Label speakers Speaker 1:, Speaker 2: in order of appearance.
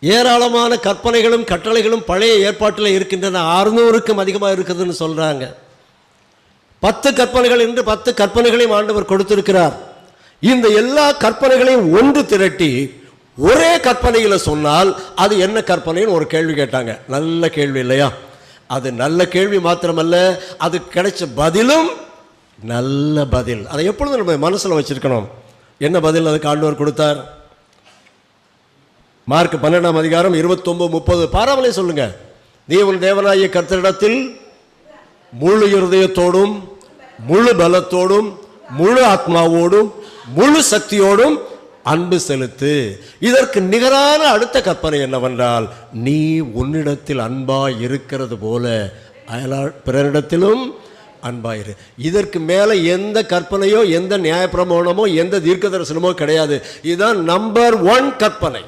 Speaker 1: ஏராளமான கற்பனைகளும் கட்டளைகளும் பழைய ஏற்பாட்டில் இருக்கின்றன. அறுநூறுக்கும் அதிகமாக இருக்குதுன்னு சொல்கிறாங்க பத்து கற்பனைகள் என்று பத்து கற்பனைகளையும் ஆண்டவர் கொடுத்திருக்கிறார். இந்த எல்லா கற்பனைகளையும் ஒன்று திரட்டி ஒரே கற்பனையில் சொன்னால் அது என்ன கற்பனைன்னு ஒரு கேள்வி கேட்டாங்க. நல்ல கேள்வி இல்லையா? அது நல்ல கேள்வி மாத்திரமல்ல அது கிடைச்ச பதிலும் நல்ல பதில். அதை எப்பொழுதும் நம்ம மனசில் வச்சுருக்கணும். என்ன பதில் அதுக்கு ஆண்டவர் கொடுத்தார்? மார்க் பன்னெண்டாம் அதிகாரம் இருபத்தொன்பது முப்பது. பாராமலே சொல்லுங்க. நீ உன் தேவனாய கர்த்தரிடத்தில் முழு இருதயத்தோடும் முழு பலத்தோடும் முழு ஆத்மாவோடும் முழு சக்தியோடும் அன்பு செலுத்து. இதற்கு நிகரான அடுத்த கற்பனை என்னவென்றால் நீ உன்னிடத்தில் அன்பாய் இருக்கிறது போல அயலா பிறரிடத்திலும் அன்பாயிரு இதற்கு மேலே எந்த கற்பனையோ எந்த நியாயப்பிரமாணமோ எந்த தீர்க்க தரிசனமோ கிடையாது. இதுதான் நம்பர் ஒன் கற்பனை.